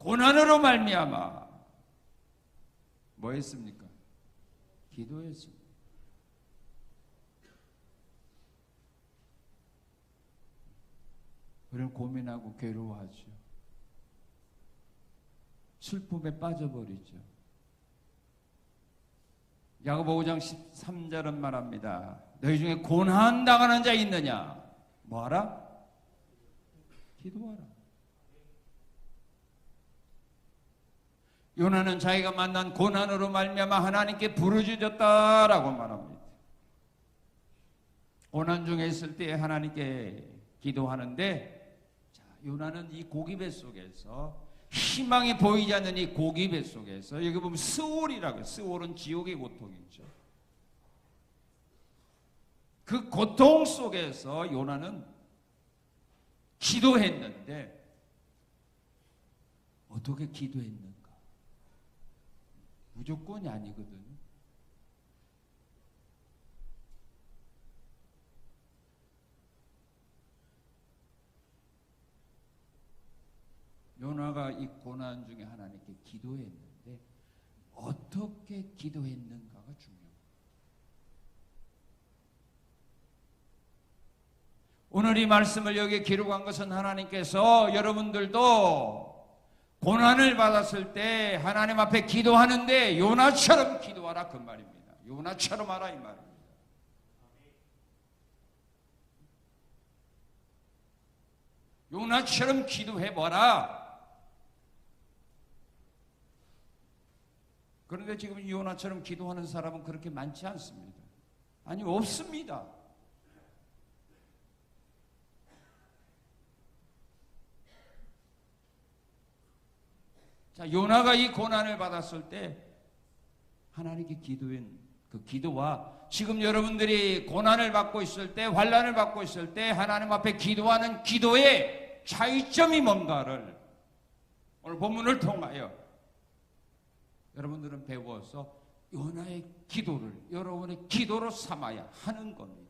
고난으로 말미암아 뭐 했습니까? 기도했습니다. 우리는 고민하고 괴로워하죠. 슬픔에 빠져버리죠. 야고보 5장 13절은 말합니다. 너희 중에 고난 당하는 자 있느냐? 뭐하라? 기도하라. 요나는 자기가 만난 고난으로 말미암아 하나님께 부르짖었다라고 말합니다. 고난 중에 있을 때 하나님께 기도하는데 자, 요나는 이 고기배 속에서 희망이 보이지 않는 이 고기배 속에서 여기 보면 스올이라고 해요. 스올은 지옥의 고통이죠. 그 고통 속에서 요나는 기도했는데 어떻게 기도했는가? 무조건이 아니거든. 요나가 이 고난 중에 하나님께 기도했는데 어떻게 기도했는가가 중요합니다. 오늘 이 말씀을 여기 기록한 것은 하나님께서 여러분들도 고난을 받았을 때 하나님 앞에 기도하는데 요나처럼 기도하라 그 말입니다. 요나처럼 하라 이 말입니다. 요나처럼 기도해봐라. 그런데 지금 요나처럼 기도하는 사람은 그렇게 많지 않습니다. 아니, 없습니다. 자, 요나가 이 고난을 받았을 때 하나님께 기도한 그 기도와 지금 여러분들이 고난을 받고 있을 때 환란을 받고 있을 때 하나님 앞에 기도하는 기도의 차이점이 뭔가를 오늘 본문을 통하여 여러분들은 배워서 요나의 기도를 여러분의 기도로 삼아야 하는 겁니다.